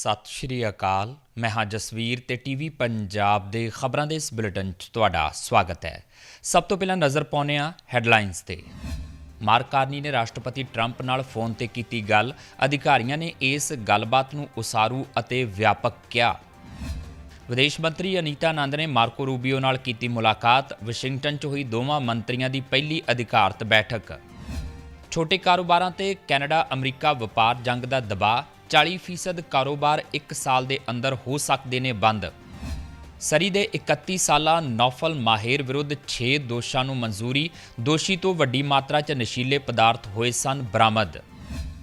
ਸਤਿ ਸ਼੍ਰੀ ਅਕਾਲ। ਮੈਂ ਹਾਂ ਜਸਵੀਰ ਤੇ ਟੀਵੀ ਪੰਜਾਬ ਦੇ ਖਬਰਾਂ ਦੇ ਇਸ ਬੁਲੇਟਿਨ 'ਚ ਤੁਹਾਡਾ ਸਵਾਗਤ ਹੈ। ਸਭ ਤੋਂ ਪਹਿਲਾਂ ਨਜ਼ਰ ਪਾਉਂਦੇ ਹਾਂ ਹੈਡਲਾਈਨਸ ਤੇ। ਮਾਰਕ ਕਾਰਨੀ ਨੇ ਰਾਸ਼ਟਰਪਤੀ ਟਰੰਪ ਨਾਲ ਫੋਨ ਤੇ ਕੀਤੀ ਗੱਲ। ਅਧਿਕਾਰੀਆਂ ਨੇ ਇਸ ਗੱਲਬਾਤ ਨੂੰ ਉਸਾਰੂ ਅਤੇ ਵਿਆਪਕ ਕਿਹਾ। ਵਿਦੇਸ਼ ਮੰਤਰੀ ਅਨੀਤਾ ਆਨੰਦ ਨੇ ਮਾਰਕੋ ਰੂਬੀਓ ਨਾਲ ਕੀਤੀ ਮੁਲਾਕਾਤ। ਵਾਸ਼ਿੰਗਟਨ 'ਚ ਹੋਈ ਦੋਵਾਂ ਮੰਤਰੀਆਂ ਦੀ ਪਹਿਲੀ ਅਧਿਕਾਰਤ ਬੈਠਕ। ਛੋਟੇ ਕਾਰੋਬਾਰਾਂ ਤੇ ਕੈਨੇਡਾ ਅਮਰੀਕਾ ਵਪਾਰ ਜੰਗ ਦਾ ਦਬਾਅ। 40% ਕਾਰੋਬਾਰ 1 ਸਾਲ ਦੇ ਅੰਦਰ ਹੋ ਸਕਦੇ ਨੇ ਬੰਦ। ਸਰੀ ਦੇ 31 ਸਾਲਾ ਨੌਫਲ ਮਾਹਿਰ ਵਿਰੁੱਧ 6 ਦੋਸ਼ਾਂ ਨੂੰ ਮਨਜ਼ੂਰੀ, ਦੋਸ਼ੀ ਤੋਂ ਵੱਡੀ ਮਾਤਰਾ 'ਚ ਨਸ਼ੀਲੇ ਪਦਾਰਥ ਹੋਏ ਸਨ ਬਰਾਮਦ।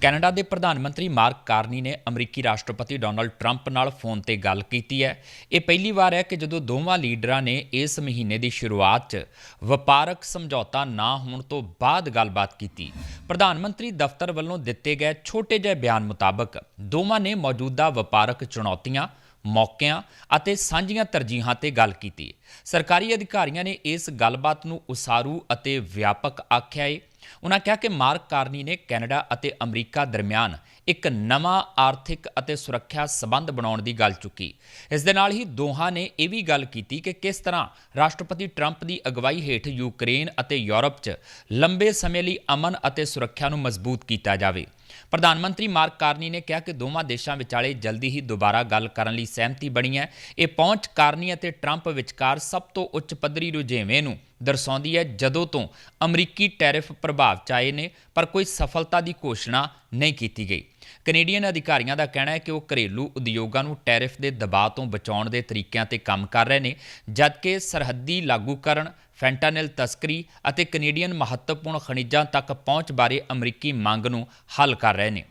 ਕੈਨੇਡਾ ਦੇ ਪ੍ਰਧਾਨ ਮੰਤਰੀ ਮਾਰਕ ਕਾਰਨੀ ਨੇ ਅਮਰੀਕੀ ਰਾਸ਼ਟਰਪਤੀ ਡੋਨਲਡ ਟਰੰਪ ਨਾਲ ਫੋਨ ਤੇ ਗੱਲ ਕੀਤੀ ਹੈ। ਇਹ ਪਹਿਲੀ ਵਾਰ ਹੈ ਕਿ ਜਦੋਂ ਦੋਵਾਂ ਲੀਡਰਾਂ ਨੇ ਇਸ ਮਹੀਨੇ ਦੀ ਸ਼ੁਰੂਆਤ 'ਚ ਵਪਾਰਕ ਸਮਝੌਤਾ ਨਾ ਹੋਣ ਤੋਂ ਬਾਅਦ ਗੱਲਬਾਤ ਕੀਤੀ। ਪ੍ਰਧਾਨ ਮੰਤਰੀ ਦਫ਼ਤਰ ਵੱਲੋਂ ਦਿੱਤੇ ਗਏ ਛੋਟੇ ਜਿਹੇ ਬਿਆਨ ਮੁਤਾਬਕ ਦੋਵਾਂ ਨੇ ਮੌਜੂਦਾ ਵਪਾਰਕ ਚੁਣੌਤੀਆਂ, ਮੌਕਿਆਂ ਅਤੇ ਸਾਂਝੀਆਂ ਤਰਜੀਹਾਂ ਤੇ ਗੱਲ ਕੀਤੀ। ਸਰਕਾਰੀ ਅਧਿਕਾਰੀਆਂ ਨੇ ਇਸ ਗੱਲਬਾਤ ਨੂੰ ਉਸਾਰੂ ਅਤੇ ਵਿਆਪਕ ਆਖਿਆ ਹੈ ਉਨ੍ਹਾਂ ਕਿਹਾ ਕਿ ਮਾਰਕ ਕਾਰਨੀ ਨੇ ਕੈਨੇਡਾ ਅਤੇ ਅਮਰੀਕਾ ਦਰਮਿਆਨ ਇੱਕ ਨਵਾਂ ਆਰਥਿਕ ਅਤੇ ਸੁਰੱਖਿਆ ਸਬੰਧ ਬਣਾਉਣ ਦੀ ਗੱਲ ਚੁੱਕੀ। ਇਸ ਦੇ ਨਾਲ ਹੀ ਦੋਹਾਂ ਨੇ ਇਹ ਵੀ ਗੱਲ ਕੀਤੀ ਕਿ ਕਿਸ ਤਰ੍ਹਾਂ ਰਾਸ਼ਟਰਪਤੀ ਟਰੰਪ ਦੀ ਅਗਵਾਈ ਹੇਠ ਯੂਕਰੇਨ ਅਤੇ ਯੂਰਪ 'ਚ ਲੰਬੇ ਸਮੇਂ ਲਈ ਅਮਨ ਅਤੇ ਸੁਰੱਖਿਆ ਨੂੰ ਮਜ਼ਬੂਤ ਕੀਤਾ ਜਾਵੇ। ਪ੍ਰਧਾਨ ਮੰਤਰੀ ਮਾਰਕ ਕਾਰਨੀ ਨੇ ਕਿਹਾ ਕਿ ਦੋਵਾਂ ਦੇਸ਼ਾਂ ਵਿਚਾਲੇ ਜਲਦੀ ਹੀ ਦੁਬਾਰਾ ਗੱਲ ਕਰਨ ਲਈ ਸਹਿਮਤੀ ਬਣੀ ਹੈ। ਇਹ ਪਹੁੰਚ ਕਾਰਨੀ ਅਤੇ ਟਰੰਪ ਵਿਚਕਾਰ ਸਭ ਤੋਂ ਉੱਚ ਪੱਧਰੀ ਰੁਝੇਵੇਂ ਨੂੰ ਦਰਸਾਉਂਦੀ ਹੈ, ਜਦੋਂ ਤੋਂ ਅਮਰੀਕੀ ਟੈਰਿਫ ਪ੍ਰਭਾਵ ਚ ਆਏ ਨੇ, ਪਰ ਕੋਈ ਸਫਲਤਾ ਦੀ ਘੋਸ਼ਣਾ ਨਹੀਂ ਕੀਤੀ ਗਈ। ਕੈਨੇਡੀਅਨ ਅਧਿਕਾਰੀਆਂ ਦਾ ਕਹਿਣਾ ਹੈ ਕਿ ਉਹ ਘਰੇਲੂ ਉਦਯੋਗਾਂ ਨੂੰ ਟੈਰਿਫ ਦੇ ਦਬਾਅ ਤੋਂ ਬਚਾਉਣ ਦੇ ਤਰੀਕਿਆਂ ਤੇ ਕੰਮ ਕਰ ਰਹੇ ਨੇ, ਜਦਕਿ ਸਰਹੱਦੀ ਲਾਗੂਕਰਨ ਫੈਂਟਾਨਿਲ ਤਸਕਰੀ ਅਤੇ ਕੈਨੇਡੀਅਨ ਮਹੱਤਵਪੂਰਨ ਖਣਿਜਾਂ ਤੱਕ ਪਹੁੰਚ ਬਾਰੇ ਅਮਰੀਕੀ ਮੰਗ ਨੂੰ ਹੱਲ ਕਰ ਰਹੇ ਨੇ।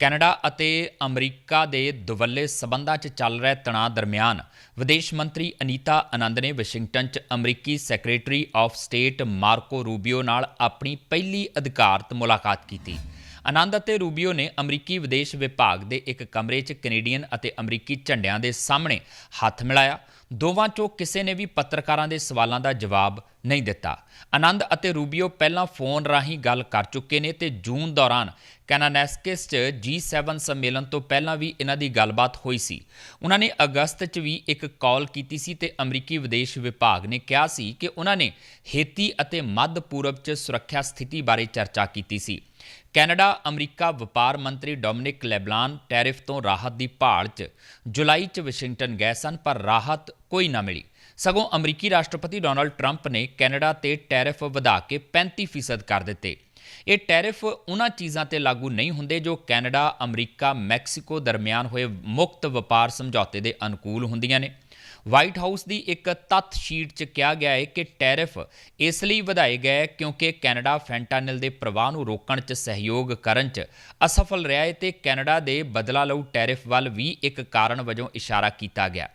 ਕੈਨੇਡਾ ਅਤੇ ਅਮਰੀਕਾ ਦੇ ਦੁਵੱਲੇ ਸਬੰਧਾਂ 'ਚ ਚੱਲ ਰਹੇ ਤਣਾਅ ਦਰਮਿਆਨ ਵਿਦੇਸ਼ ਮੰਤਰੀ ਅਨੀਤਾ ਆਨੰਦ ਨੇ ਵਾਸ਼ਿੰਗਟਨ 'ਚ ਅਮਰੀਕੀ secretary of state Marco Rubio ਨਾਲ ਆਪਣੀ ਪਹਿਲੀ ਅਧਿਕਾਰਤ ਮੁਲਾਕਾਤ ਕੀਤੀ। ਆਨੰਦ ਅਤੇ ਰੂਬੀਓ ਨੇ ਅਮਰੀਕੀ ਵਿਦੇਸ਼ ਵਿਭਾਗ ਦੇ ਇੱਕ ਕਮਰੇ 'ਚ ਕੈਨੇਡੀਅਨ ਅਤੇ ਅਮਰੀਕੀ ਝੰਡਿਆਂ ਦੇ ਸਾਹਮਣੇ ਹੱਥ ਮਿਲਾਇਆ। ਦੋਵਾਂ 'ਚੋਂ ਕਿਸੇ ਨੇ ਵੀ ਪੱਤਰਕਾਰਾਂ ਦੇ ਸਵਾਲਾਂ ਦਾ ਜਵਾਬ ਨਹੀਂ ਦਿੱਤਾ। ਆਨੰਦ ਅਤੇ ਰੂਬੀਓ ਪਹਿਲਾਂ ਫੋਨ ਰਾਹੀਂ ਗੱਲ ਕਰ ਚੁੱਕੇ ਨੇ ਤੇ ਜੂਨ ਦੌਰਾਨ ਕੈਨਾਨੈਸਕਿਸ 'ਚ G7 ਸੰਮੇਲਨ ਤੋਂ ਪਹਿਲਾਂ ਵੀ ਇਹਨਾਂ ਦੀ ਗੱਲਬਾਤ ਹੋਈ ਸੀ। ਉਹਨਾਂ ਨੇ ਅਗਸਤ 'ਚ ਵੀ ਇੱਕ ਕਾਲ ਕੀਤੀ ਸੀ ਤੇ ਅਮਰੀਕੀ ਵਿਦੇਸ਼ ਵਿਭਾਗ ਨੇ ਕਿਹਾ ਸੀ ਕਿ ਉਹਨਾਂ ਨੇ ਹੇਤੀ ਅਤੇ ਮੱਧ ਪੂਰਬ 'ਚ ਸੁਰੱਖਿਆ ਸਥਿਤੀ ਬਾਰੇ ਚਰਚਾ ਕੀਤੀ ਸੀ। ਕੈਨੇਡਾ, ਅਮਰੀਕਾ, ਵਪਾਰ ਮੰਤਰੀ ਡੋਮਿਨਿਕ ਲੈਬਲਾਨ ਟੈਰਿਫ ਤੋਂ ਰਾਹਤ ਦੀ ਭਾਲ 'ਚ ਜੁਲਾਈ 'ਚ ਵਾਸ਼ਿੰਗਟਨ ਗਏ ਸਨ, ਪਰ ਰਾਹਤ ਕੋਈ ਨਾ ਮਿਲੀ। ਸਗੋਂ ਅਮਰੀਕੀ ਰਾਸ਼ਟਰਪਤੀ ਡੋਨਲਡ ਟਰੰਪ ਨੇ ਕੈਨੇਡਾ ਤੇ ਟੈਰਿਫ ਵਧਾ ਕੇ 35% ਕਰ ਦਿੱਤੇ। ਇਹ ਟੈਰਿਫ ਉਹਨਾਂ ਚੀਜ਼ਾਂ ਤੇ ਲਾਗੂ ਨਹੀਂ ਹੁੰਦੇ ਜੋ ਕੈਨੇਡਾ, ਅਮਰੀਕਾ, ਮੈਕਸੀਕੋ ਦਰਮਿਆਨ ਹੋਏ ਮੁਕਤ ਵਪਾਰ ਸਮਝੌਤੇ ਦੇ ਅਨੁਕੂਲ ਹੁੰਦੀਆਂ ਨੇ। ਵਾਈਟ ਹਾਊਸ ਦੀ ਇੱਕ ਤੱਥ ਸ਼ੀਟ 'ਚ ਕਿਹਾ ਗਿਆ ਹੈ ਕਿ ਟੈਰਿਫ ਇਸ ਲਈ ਵਧਾਏ ਗਏ ਕਿਉਂਕਿ ਕੈਨੇਡਾ ਫੈਂਟਾਨਿਲ ਦੇ ਪ੍ਰਵਾਹ ਨੂੰ ਰੋਕਣ 'ਚ ਸਹਿਯੋਗ ਕਰਨ 'ਚ ਅਸਫਲ ਰਿਹਾ ਹੈ ਤੇ ਕੈਨੇਡਾ ਦੇ ਬਦਲਾ ਲਊ ਟੈਰਿਫ ਵੱਲ ਵੀ ਇੱਕ ਕਾਰਨ ਵਜੋਂ ਇਸ਼ਾਰਾ ਕੀਤਾ ਗਿਆ।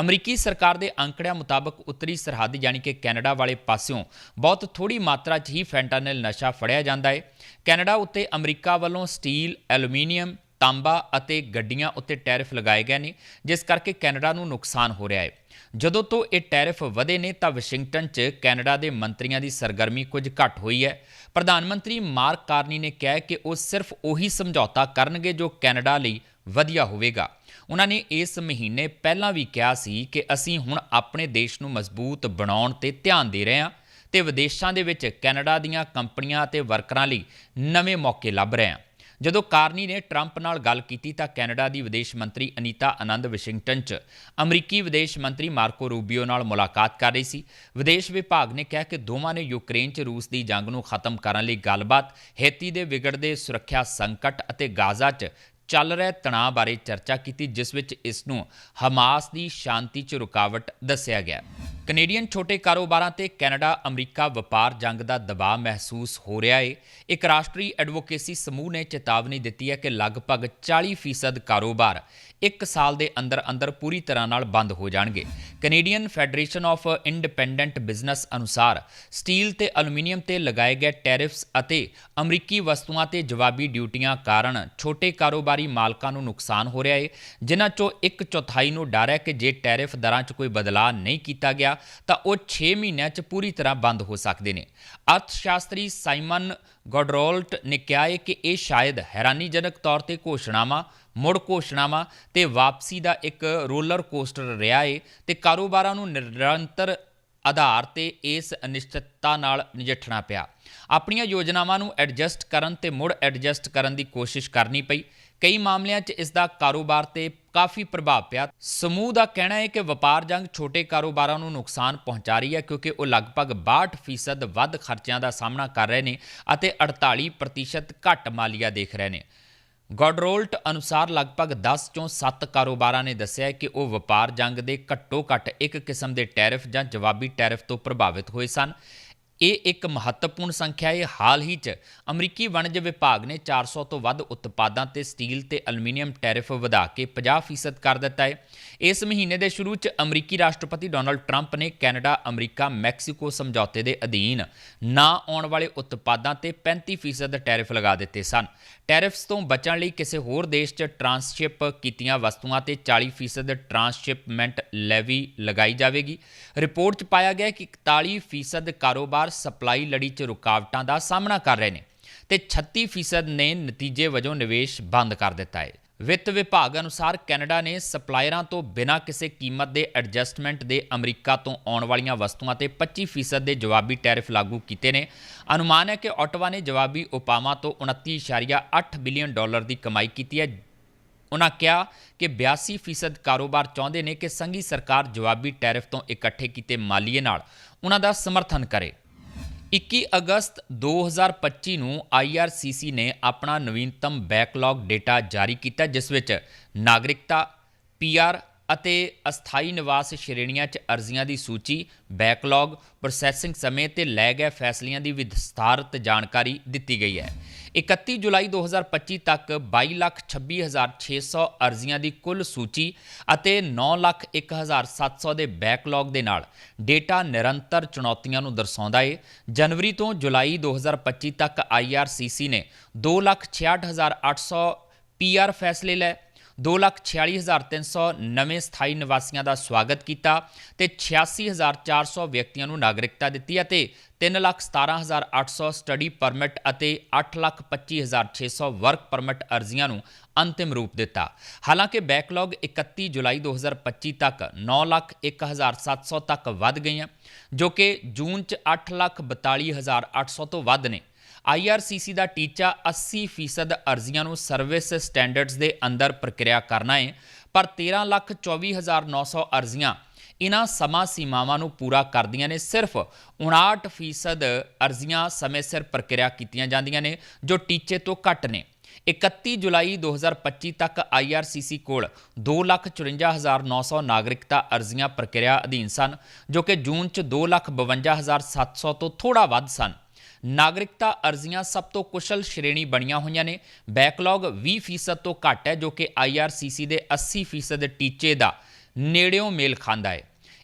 ਅਮਰੀਕੀ ਸਰਕਾਰ ਦੇ ਅੰਕੜਿਆਂ ਮੁਤਾਬਕ ਉੱਤਰੀ ਸਰਹੱਦ ਯਾਨੀ ਕਿ ਕੈਨੇਡਾ ਵਾਲੇ ਪਾਸਿਓਂ ਬਹੁਤ ਥੋੜੀ ਮਾਤਰਾ 'ਚ ਹੀ ਫੈਂਟਾਨਿਲ ਨਸ਼ਾ ਫੜਿਆ ਜਾਂਦਾ ਹੈ। ਕੈਨੇਡਾ ਉੱਤੇ ਅਮਰੀਕਾ ਵੱਲੋਂ ਸਟੀਲ, ਐਲੂਮੀਨੀਅਮ ਤਾਂਬਾ ਅਤੇ ਗੱਡੀਆਂ ਉੱਤੇ ਟੈਰਿਫ ਲਗਾਏ ਗਏ ਨੇ, ਜਿਸ ਕਰਕੇ ਕੈਨੇਡਾ ਨੂੰ ਨੁਕਸਾਨ ਹੋ ਰਿਹਾ ਹੈ। ਜਦੋਂ ਤੋਂ ਇਹ ਟੈਰਿਫ ਵਧੇ ਨੇ, ਤਾਂ ਵਾਸ਼ਿੰਗਟਨ 'ਚ ਕੈਨੇਡਾ ਦੇ ਮੰਤਰੀਆਂ ਦੀ ਸਰਗਰਮੀ ਕੁਝ ਘੱਟ ਹੋਈ ਹੈ। ਪ੍ਰਧਾਨ ਮੰਤਰੀ ਮਾਰਕ ਕਾਰਨੀ ਨੇ ਕਿਹਾ ਕਿ ਉਹ ਸਿਰਫ ਉਹੀ ਸਮਝੌਤਾ ਕਰਨਗੇ ਜੋ ਕੈਨੇਡਾ ਲਈ ਵਧੀਆ ਹੋਵੇਗਾ। ਉਹਨਾਂ ਨੇ ਇਸ ਮਹੀਨੇ ਪਹਿਲਾਂ ਵੀ ਕਿਹਾ ਸੀ ਕਿ ਅਸੀਂ ਹੁਣ ਆਪਣੇ ਦੇਸ਼ ਨੂੰ ਮਜ਼ਬੂਤ ਬਣਾਉਣ ਤੇ ਧਿਆਨ ਦੇ ਰਹੇ ਹਾਂ ਤੇ ਵਿਦੇਸ਼ਾਂ ਦੇ ਵਿੱਚ ਕੈਨੇਡਾ ਦੀਆਂ ਕੰਪਨੀਆਂ ਅਤੇ ਵਰਕਰਾਂ ਲਈ ਨਵੇਂ ਮੌਕੇ ਲੱਭ ਰਹੇ ਹਾਂ। ਜਦੋਂ ਕਾਰਨੀ ਨੇ ਟਰੰਪ ਨਾਲ ਗੱਲ ਕੀਤੀ ਤਾਂ ਕੈਨੇਡਾ ਦੀ ਵਿਦੇਸ਼ ਮੰਤਰੀ ਅਨੀਤਾ ਆਨੰਦ ਵਾਸ਼ਿੰਗਟਨ 'ਚ ਅਮਰੀਕੀ ਵਿਦੇਸ਼ ਮੰਤਰੀ ਮਾਰਕੋ ਰੂਬੀਓ ਨਾਲ ਮੁਲਾਕਾਤ ਕਰ ਰਹੀ ਸੀ। ਵਿਦੇਸ਼ ਵਿਭਾਗ ਨੇ ਕਿਹਾ ਕਿ ਦੋਵਾਂ ਨੇ ਯੂਕਰੇਨ 'ਚ ਰੂਸ ਦੀ ਜੰਗ ਨੂੰ ਖਤਮ ਕਰਨ ਲਈ ਗੱਲਬਾਤ, ਹੇਤੀ ਦੇ ਵਿਗੜਦੇ ਸੁਰੱਖਿਆ ਸੰਕਟ ਅਤੇ ਗਾਜ਼ਾ 'ਚ ਚੱਲ ਰਹੇ ਤਣਾਅ ਬਾਰੇ ਚਰਚਾ ਕੀਤੀ, ਜਿਸ ਵਿੱਚ ਇਸ ਨੂੰ ਹਮਾਸ ਦੀ ਸ਼ਾਂਤੀ 'ਚ ਰੁਕਾਵਟ ਦੱਸਿਆ ਗਿਆ। ਕੈਨੇਡੀਅਨ ਛੋਟੇ ਕਾਰੋਬਾਰਾਂ ਤੇ ਕੈਨੇਡਾ, ਅਮਰੀਕਾ ਵਪਾਰ ਜੰਗ ਦਾ ਦਬਾਅ ਮਹਿਸੂਸ ਹੋ ਰਿਹਾ ਏ। ਇੱਕ ਰਾਸ਼ਟਰੀ ਐਡਵੋਕੇਸੀ ਸਮੂਹ ਨੇ ਚੇਤਾਵਨੀ ਦਿੱਤੀ ਹੈ ਕਿ ਲਗਭਗ 40% ਕਾਰੋਬਾਰ ਇੱਕ ਸਾਲ ਦੇ ਅੰਦਰ ਅੰਦਰ ਪੂਰੀ ਤਰ੍ਹਾਂ ਨਾਲ ਬੰਦ ਹੋ ਜਾਣਗੇ। Canadian Federation of Independent Business ਅਨੁਸਾਰ ਸਟੀਲ ਤੇ ਐਲੂਮੀਨੀਅਮ ਤੇ ਲਗਾਏ ਗਏ ਟੈਰਿਫਸ ਅਤੇ ਅਮਰੀਕੀ ਵਸਤੂਆਂ ਤੇ ਜਵਾਬੀ ਡਿਊਟੀਆਂ ਕਾਰਨ ਛੋਟੇ ਕਾਰੋਬਾਰੀ ਮਾਲਕਾਂ ਨੂੰ ਨੁਕਸਾਨ ਹੋ ਰਿਹਾ ਹੈ ਜਿਨ੍ਹਾਂ ਚੋਂ ਇੱਕ ਚੌਥਾਈ ਨੂੰ ਡਰ ਹੈ ਕਿ ਜੇ ਟੈਰਿਫ ਦਰਾਂ 'ਚ ਕੋਈ ਬਦਲਾਅ ਨਹੀਂ ਕੀਤਾ ਗਿਆ, ਤਾਂ ਉਹ 6 ਮਹੀਨਿਆਂ 'ਚ ਪੂਰੀ ਤਰ੍ਹਾਂ ਬੰਦ ਹੋ ਸਕਦੇ ਨੇ। ਅਰਥਸ਼ਾਸਤਰੀ ਸਾਈਮਨ ਗੋਡਰੋਲਟ ਨੇ ਕਿਹਾ ਹੈ ਕਿ ਇਹ ਸ਼ਾਇਦ ਹੈਰਾਨੀਜਨਕ ਤੌਰ ਤੇ ਘੋਸ਼ਣਾਵਾਂ ਮੁੜ ਘੋਸ਼ਣਾਵਾਂ ਤੇ ਵਾਪਸੀ ਦਾ ਇੱਕ ਰੋਲਰ ਕੋਸਟਰ ਰਿਹਾ ਏ ਤੇ ਕਾਰੋਬਾਰਾਂ ਨੂੰ ਨਿਰੰਤਰ ਆਧਾਰ ਤੇ ਇਸ ਅਨਿਸ਼ਚਿਤਤਾ ਨਾਲ ਨਜਿੱਠਣਾ ਪਿਆ। ਆਪਣੀਆਂ ਯੋਜਨਾਵਾਂ ਨੂੰ ਐਡਜਸਟ ਕਰਨ ਤੇ ਮੁੜ ਐਡਜਸਟ ਕਰਨ ਦੀ ਕੋਸ਼ਿਸ਼ ਕਰਨੀ ਪਈ। ਕਈ ਮਾਮਲਿਆਂ 'ਚ ਇਸ ਦਾ ਕਾਰੋਬਾਰ ਤੇ ਕਾਫੀ ਪ੍ਰਭਾਵ ਪਿਆ। ਸਮੂਹ ਦਾ ਕਹਿਣਾ ਹੈ ਕਿ ਵਪਾਰ ਜੰਗ ਛੋਟੇ ਕਾਰੋਬਾਰਾਂ ਨੂੰ ਨੁਕਸਾਨ ਪਹੁੰਚਾ ਰਹੀ ਹੈ ਕਿਉਂਕਿ ਉਹ ਲਗਭਗ 62% ਵੱਧ ਖਰਚਿਆਂ ਦਾ ਸਾਹਮਣਾ ਕਰ ਰਹੇ ਨੇ ਅਤੇ 48% ਘੱਟ ਮਾਲੀਆ ਦੇਖ ਰਹੇ ਨੇ। ਗੋਡਰੋਲਟ ਅਨੁਸਾਰ ਲਗਭਗ 10 ਚੋਂ 7 ਕਾਰੋਬਾਰਾਂ ਨੇ ਦੱਸਿਆ ਕਿ ਉਹ ਵਪਾਰ ਜੰਗ ਦੇ ਘੱਟੋ ਘੱਟ ਇੱਕ ਕਿਸਮ ਦੇ ਟੈਰਿਫ ਜਾਂ ਜਵਾਬੀ ਟੈਰਿਫ ਤੋਂ ਪ੍ਰਭਾਵਿਤ ਹੋਏ ਸਨ। ਇਹ ਇੱਕ ਮਹੱਤਵਪੂਰਨ ਸੰਖਿਆ ਹੈ। ਹਾਲ ਹੀ 'ਚ ਅਮਰੀਕੀ ਵਣਜ ਵਿਭਾਗ ਨੇ 400 ਤੋਂ ਵੱਧ ਉਤਪਾਦਾਂ ਤੇ ਸਟੀਲ ਤੇ ਐਲੂਮੀਨੀਅਮ ਟੈਰਿਫ ਵਧਾ ਕੇ 50% ਕਰ ਦਿੱਤਾ ਹੈ। ਇਸ ਮਹੀਨੇ ਦੇ ਸ਼ੁਰੂ 'ਚ ਅਮਰੀਕੀ ਰਾਸ਼ਟਰਪਤੀ ਡੋਨਲਡ ਟਰੰਪ ਨੇ ਕੈਨੇਡਾ, ਅਮਰੀਕਾ, ਮੈਕਸੀਕੋ ਸਮਝੌਤੇ ਦੇ ਅਧੀਨ ਨਾ ਆਉਣ ਵਾਲੇ ਉਤਪਾਦਾਂ ਤੇ 35% ਟੈਰਿਫ ਲਗਾ ਦਿੱਤੇ ਸਨ। ਟੈਰਿਫਸ ਤੋਂ ਬਚਣ ਲਈ ਕਿਸੇ ਹੋਰ ਦੇਸ਼ 'ਚ ਟਰਾਂਸਸ਼ਿਪ ਕੀਤੀਆਂ ਵਸਤੂਆਂ ਤੇ 40% ਟਰਾਂਸਸ਼ਿਪਮੈਂਟ ਲੈਵੀ ਲਗਾਈ ਜਾਵੇਗੀ। ਰਿਪੋਰਟ 'ਚ ਪਾਇਆ ਗਿਆ ਕਿ 41% ਕਾਰੋਬਾਰ ਸਪਲਾਈ ਲੜੀ 'ਚ ਰੁਕਾਵਟਾਂ ਦਾ ਸਾਹਮਣਾ ਕਰ ਰਹੇ ਨੇ ਤੇ 36% ਨੇ ਨਤੀਜੇ ਵਜੋਂ ਨਿਵੇਸ਼ ਬੰਦ ਕਰ ਦਿੱਤਾ ਹੈ। ਵਿੱਤ ਵਿਭਾਗ ਅਨੁਸਾਰ ਕੈਨੇਡਾ ਨੇ ਸਪਲਾਇਰਾਂ ਤੋਂ ਬਿਨਾਂ ਕਿਸੇ ਕੀਮਤ ਦੇ ਐਡਜਸਟਮੈਂਟ ਦੇ ਅਮਰੀਕਾ ਤੋਂ ਆਉਣ ਵਾਲੀਆਂ ਵਸਤੂਆਂ ਤੇ 25% ਦੇ ਜਵਾਬੀ ਟੈਰਿਫ ਲਾਗੂ ਕੀਤੇ ਨੇ। ਅਨੁਮਾਨ ਹੈ ਕਿ ਆਟਵਾ ਨੇ ਜਵਾਬੀ ਉਪਾਵਾਂ ਤੋਂ 29.8 ਬਿਲੀਅਨ ਡਾਲਰ ਦੀ ਕਮਾਈ ਕੀਤੀ ਹੈ। ਉਨ੍ਹਾਂ ਕਿਹਾ ਕਿ 82% ਕਾਰੋਬਾਰ ਚਾਹੁੰਦੇ ਨੇ ਕਿ ਸੰਘੀ ਸਰਕਾਰ ਜਵਾਬੀ ਟੈਰਿਫ ਤੋਂ ਇਕੱਠੇ ਕੀਤੇ ਮਾਲੀਏ ਨਾਲ ਉਹਨਾਂ ਦਾ ਸਮਰਥਨ ਕਰੇ। 21 ਅਗਸਤ 2025 ਨੂੰ IRCC ਨੇ ਆਪਣਾ ਨਵੀਨਤਮ ਬੈਕਲੌਗ ਡੇਟਾ ਜਾਰੀ ਕੀਤਾ, ਜਿਸ ਵਿੱਚ ਨਾਗਰਿਕਤਾ PR ਅਤੇ ਅਸਥਾਈ ਨਿਵਾਸ ਸ਼੍ਰੇਣੀਆਂ 'ਚ ਅਰਜ਼ੀਆਂ ਦੀ ਸੂਚੀ, ਬੈਕਲੌਗ, ਪ੍ਰੋਸੈਸਿੰਗ ਸਮੇਂ ਤੇ ਲੈ ਗਏ ਫੈਸਲਿਆਂ ਦੀ ਵਿਸਥਾਰਤ ਜਾਣਕਾਰੀ ਦਿੱਤੀ ਗਈ ਹੈ। 31 ਜੁਲਾਈ 2025 ਤੱਕ 22,26,600 ਅਰਜ਼ੀਆਂ ਦੀ ਕੁੱਲ ਸੂਚੀ ਅਤੇ 9,01,700 ਦੇ ਬੈਕਲੌਗ ਦੇ ਨਾਲ ਡੇਟਾ ਨਿਰੰਤਰ ਚੁਣੌਤੀਆਂ ਨੂੰ ਦਰਸਾਉਂਦਾ ਹੈ ਜਨਵਰੀ ਤੋਂ ਜੁਲਾਈ 2025 ਤੱਕ IRCC ਨੇ 2,66,800 PR ਫੈਸਲੇ ਲਏ। 2,46,300 ਨਵੇਂ ਸਥਾਈ ਨਿਵਾਸੀਆਂ ਦਾ ਸਵਾਗਤ ਕੀਤਾ ਤੇ 86,400 ਵਿਅਕਤੀਆਂ ਨੂੰ ਨਾਗਰਿਕਤਾ ਦਿੱਤੀ ਅਤੇ 3,17,800 ਸਟੱਡੀ ਪਰਮਿਟ ਅਤੇ 8,25,600 ਵਰਕ ਪਰਮਿਟ ਅਰਜ਼ੀਆਂ ਨੂੰ ਅੰਤਿਮ ਰੂਪ ਦਿੱਤਾ। ਹਾਲਾਂਕਿ ਬੈਕਲੌਗ 31 ਜੁਲਾਈ 2025 ਤੱਕ 9,01,700 ਤੱਕ ਵੱਧ ਗਈਆਂ ਜੋ ਕਿ ਜੂਨ 'ਚ 8,42,800 ਤੋਂ ਵੱਧ ਨੇ। IRCC ਦਾ ਟੀਚਾ 80% ਅਰਜ਼ੀਆਂ ਨੂੰ ਸਰਵਿਸ ਸਟੈਂਡਰਡਸ ਦੇ ਅੰਦਰ ਪ੍ਰਕਿਰਿਆ ਕਰਨਾ ਹੈ ਪਰ 13,24,900 ਅਰਜ਼ੀਆਂ ਇਨ੍ਹਾਂ ਸਮਾਂ ਸੀਮਾਵਾਂ ਨੂੰ ਪੂਰਾ ਕਰਦੀਆਂ ਨੇ ਸਿਰਫ 59% ਅਰਜ਼ੀਆਂ ਸਮੇਂ ਸਿਰ ਪ੍ਰਕਿਰਿਆ ਕੀਤੀਆਂ ਜਾਂਦੀਆਂ ਨੇ ਜੋ ਟੀਚੇ ਤੋਂ ਘੱਟ ਨੇ। 31 ਜੁਲਾਈ 2025 ਤੱਕ IRCC ਕੋਲ 2,54,900 ਨਾਗਰਿਕਤਾ ਅਰਜ਼ੀਆਂ ਪ੍ਰਕਿਰਿਆ ਅਧੀਨ ਸਨ ਜੋ ਕਿ ਜੂਨ 'ਚ 2,52,700 ਤੋਂ ਥੋੜਾ ਵੱਧ ਸਨ। ਨਾਗਰਿਕਤਾ ਅਰਜ਼ੀਆਂ ਸਭ ਤੋਂ ਕੁਸ਼ਲ ਸ਼੍ਰੇਣੀ ਬਣੀਆਂ ਹੋਈਆਂ ਨੇ। ਬੈਕਲੌਗ 20% ਤੋਂ ਘੱਟ ਹੈ, ਜੋ ਕਿ IRCC ਦੇ 80% ਟੀਚੇ ਦਾ ਨੇੜਿਓਂ ਮੇਲ ਖਾਂਦਾ ਹੈ।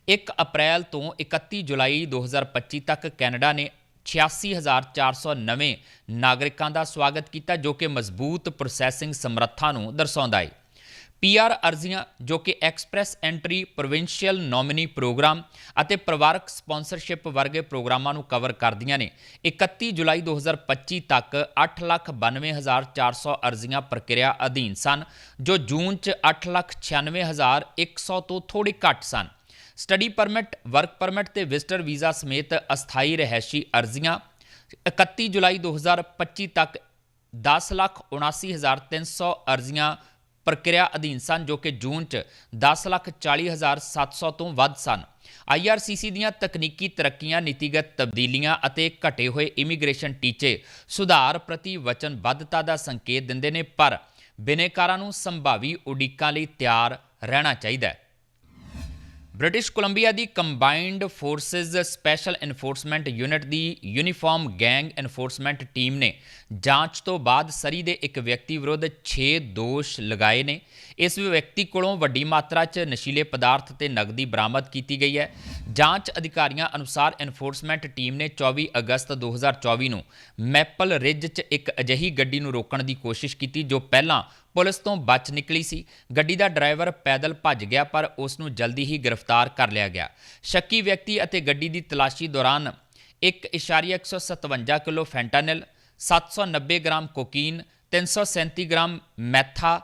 1 ਅਪ੍ਰੈਲ ਤੋਂ 31 ਜੁਲਾਈ 2025 ਤੱਕ ਕੈਨੇਡਾ ਨੇ 86400 ਨਵੇਂ ਨਾਗਰਿਕਾਂ ਦਾ ਸਵਾਗਤ ਕੀਤਾ, ਜੋ ਕਿ ਮਜ਼ਬੂਤ ਪ੍ਰੋਸੈਸਿੰਗ ਸਮਰੱਥਾ ਨੂੰ ਦਰਸਾਉਂਦਾ ਹੈ। ਪੀਆਰ ਅਰਜ਼ੀਆਂ, ਜੋ ਕਿ express entry, provincial nominee programme ਅਤੇ ਪਰਿਵਾਰਕ ਸਪਾਂਸਰਸ਼ਿਪ ਵਰਗੇ ਪ੍ਰੋਗਰਾਮਾਂ ਨੂੰ ਕਵਰ ਕਰਦੀਆਂ ਨੇ। 31 ਜੁਲਾਈ 2025 ਤੱਕ 892400 ਅਰਜ਼ੀਆਂ ਪ੍ਰਕਿਰਿਆ ਅਧੀਨ ਸਨ, ਜੋ ਜੂਨ 'ਚ 896100 ਤੋਂ ਥੋੜੀ ਘੱਟ ਸਨ। ਸਟੱਡੀ ਪਰਮਿਟ, ਵਰਕ ਪਰਮਿਟ ਤੇ ਵਿਜ਼ਟਰ ਵੀਜ਼ਾ ਸਮੇਤ ਅਸਥਾਈ ਰਹਿائشੀ ਅਰਜ਼ੀਆਂ 31 ਜੁਲਾਈ 2025 ਤੱਕ 1079300 ਅਰਜ਼ੀਆਂ ਪ੍ਰਕਿਰਿਆ ਅਧੀਨ ਸਨ ਜੋ ਕਿ ਜੂਨ 'ਚ 10,40,700 ਤੋਂ ਵੱਧ ਸਨ। IRCC ਦੀਆਂ ਤਕਨੀਕੀ ਤਰੱਕੀਆਂ ਨੀਤੀਗਤ ਤਬਦੀਲੀਆਂ ਅਤੇ ਘਟੇ ਹੋਏ ਇਮੀਗ੍ਰੇਸ਼ਨ ਟੀਚੇ ਸੁਧਾਰ ਪ੍ਰਤੀ ਵਚਨਬੱਧਤਾ ਦਾ ਸੰਕੇਤ ਦਿੰਦੇ ਨੇ ਪਰ ਬਿਨੇਕਾਰਾਂ ਨੂੰ ਸੰਭਾਵੀ ਉਡੀਕਾਂ ਲਈ ਤਿਆਰ ਰਹਿਣਾ ਚਾਹੀਦਾ ਹੈ। ਬ੍ਰਿਟਿਸ਼ ਕੋਲੰਬੀਆ ਦੀ combined forces special enforcement unit ਦੀ ਯੂਨੀਫਾਰਮ ਗੈਂਗ ਐਨਫੋਰਸਮੈਂਟ ਟੀਮ ਨੇ ਜਾਂਚ ਤੋਂ ਬਾਅਦ ਸਰੀ ਦੇ ਇੱਕ ਵਿਅਕਤੀ ਵਿਰੁੱਧ 6 ਦੋਸ਼ ਲਗਾਏ ਨੇ। ਇਸ ਵਿਅਕਤੀ ਕੋਲੋਂ ਵੱਡੀ ਮਾਤਰਾ 'ਚ ਨਸ਼ੀਲੇ ਪਦਾਰਥ ਤੇ ਨਗਦੀ ਬਰਾਮਦ ਕੀਤੀ ਗਈ ਹੈ। ਜਾਂਚ ਅਧਿਕਾਰੀਆਂ ਅਨੁਸਾਰ ਐਨਫੋਰਸਮੈਂਟ ਟੀਮ ਨੇ 24 ਅਗਸਤ 2024 ਨੂੰ ਮੈਪਲ ਰਿਜ 'ਚ ਇੱਕ ਅਜਿਹੀ ਗੱਡੀ ਨੂੰ ਰੋਕਣ ਦੀ ਕੋਸ਼ਿਸ਼ ਕੀਤੀ, ਜੋ ਪਹਿਲਾਂ ਪੁਲਿਸ ਤੋਂ ਬਚ ਨਿਕਲੀ ਸੀ। ਗੱਡੀ ਦਾ ਡਰਾਈਵਰ ਪੈਦਲ ਭੱਜ ਗਿਆ, ਪਰ ਉਸ ਨੂੰ ਜਲਦੀ ਹੀ ਗ੍ਰਿਫਤਾਰ ਕਰ ਲਿਆ ਗਿਆ। ਸ਼ੱਕੀ ਵਿਅਕਤੀ ਅਤੇ ਗੱਡੀ ਦੀ ਤਲਾਸ਼ੀ ਦੌਰਾਨ 1.157 kilo fentanyl 790 gram cocaine 337 gram meth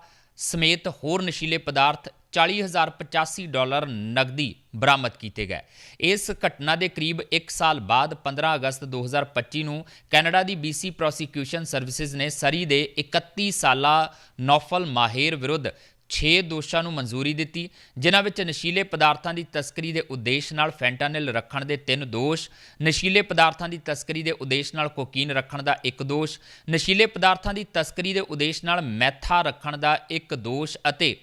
ਸਮੇਤ ਹੋਰ ਨਸ਼ੀਲੇ ਪਦਾਰਥ 40085 ਡਾਲਰ ਨਗਦੀ ਬਰਾਮਦ ਕੀਤੇ ਗਏ। ਇਸ ਘਟਨਾ ਦੇ ਕਰੀਬ 1 ਸਾਲ ਬਾਅਦ 15 ਅਗਸਤ 2025 ਨੂੰ ਕੈਨੇਡਾ ਦੀ BC ਪ੍ਰੋਸੀਕਿਊਸ਼ਨ ਸਰਵਿਸਿਜ਼ ਨੇ ਸਰੀ ਦੇ 31 ਸਾਲਾ ਨੌਫਲ ਮਾਹਿਰ ਵਿਰੁੱਧ 6 ਦੋਸ਼ਾਂ ਨੂੰ ਮਨਜ਼ੂਰੀ ਦਿੱਤੀ, ਜਿਨ੍ਹਾਂ ਵਿੱਚ ਨਸ਼ੀਲੇ ਪਦਾਰਥਾਂ ਦੀ ਤਸਕਰੀ ਦੇ ਉਦੇਸ਼ ਨਾਲ ਫੈਂਟਾਨਿਲ ਰੱਖਣ ਦੇ 3 ਦੋਸ਼, ਨਸ਼ੀਲੇ ਪਦਾਰਥਾਂ ਦੀ ਤਸਕਰੀ ਦੇ ਉਦੇਸ਼ ਨਾਲ ਕੋਕੀਨ ਰੱਖਣ ਦਾ ਇੱਕ ਦੋਸ਼, ਨਸ਼ੀਲੇ ਪਦਾਰਥਾਂ ਦੀ ਤਸਕਰੀ ਦੇ ਉਦੇਸ਼ ਨਾਲ ਮੈਥਾ ਰੱਖਣ ਦਾ ਇੱਕ ਦੋਸ਼ ਅਤੇ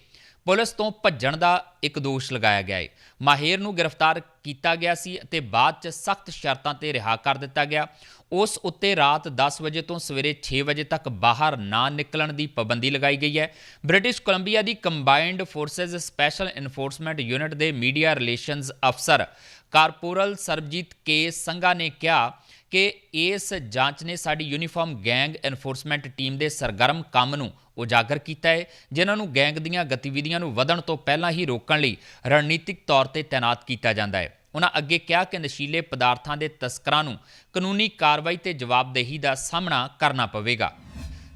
ਪੁਲਿਸ ਤੋਂ ਭੱਜਣ ਦਾ ਇੱਕ ਦੋਸ਼ ਲਗਾਇਆ ਗਿਆ ਹੈ ਮਾਹਿਰ ਨੂੰ ਗ੍ਰਿਫਤਾਰ ਕੀਤਾ ਗਿਆ ਸੀ ਅਤੇ ਬਾਅਦ 'ਚ ਸਖਤ ਸ਼ਰਤਾਂ ਤੇ ਰਿਹਾ ਕਰ ਦਿੱਤਾ ਗਿਆ। ਉਸ ਉੱਤੇ ਰਾਤ 10 ਵਜੇ ਤੋਂ ਸਵੇਰੇ 6 ਵਜੇ ਤੱਕ ਬਾਹਰ ਨਾ ਨਿਕਲਣ ਦੀ ਪਾਬੰਦੀ ਲਗਾਈ ਗਈ ਹੈ। ਬ੍ਰਿਟਿਸ਼ ਕੋਲੰਬੀਆ ਦੀ combined forces special enforcement unit ਦੇ ਮੀਡੀਆ ਰਿਲੇਸ਼ਨਜ਼ ਅਫਸਰ ਕਾਰਪੋਰਲ ਸਰਬਜੀਤ ਕੇ ਸੰਘਾ ਨੇ ਕਿਹਾ ਕਿ ਇਸ ਜਾਂਚ ਨੇ ਸਾਡੀ ਯੂਨੀਫਾਰਮ ਗੈਂਗ ਐਨਫੋਰਸਮੈਂਟ ਟੀਮ ਦੇ ਸਰਗਰਮ ਕੰਮ ਨੂੰ ਉਜਾਗਰ ਕੀਤਾ ਹੈ, ਜਿਨ੍ਹਾਂ ਨੂੰ ਗੈਂਗ ਦੀਆਂ ਗਤੀਵਿਧੀਆਂ ਨੂੰ ਵਧਣ ਤੋਂ ਪਹਿਲਾਂ ਹੀ ਰੋਕਣ ਲਈ ਰਣਨੀਤਿਕ ਤੌਰ ਤੇ ਤਾਇਨਾਤ ਕੀਤਾ ਜਾਂਦਾ ਹੈ। ਉਹਨਾਂ ਅੱਗੇ ਕਿਹਾ ਕਿ ਨਸ਼ੀਲੇ ਪਦਾਰਥਾਂ ਦੇ ਤਸਕਰਾਂ ਨੂੰ ਕਾਨੂੰਨੀ ਕਾਰਵਾਈ ਤੇ ਜਵਾਬਦੇਹੀ ਦਾ ਸਾਹਮਣਾ ਕਰਨਾ ਪਵੇਗਾ।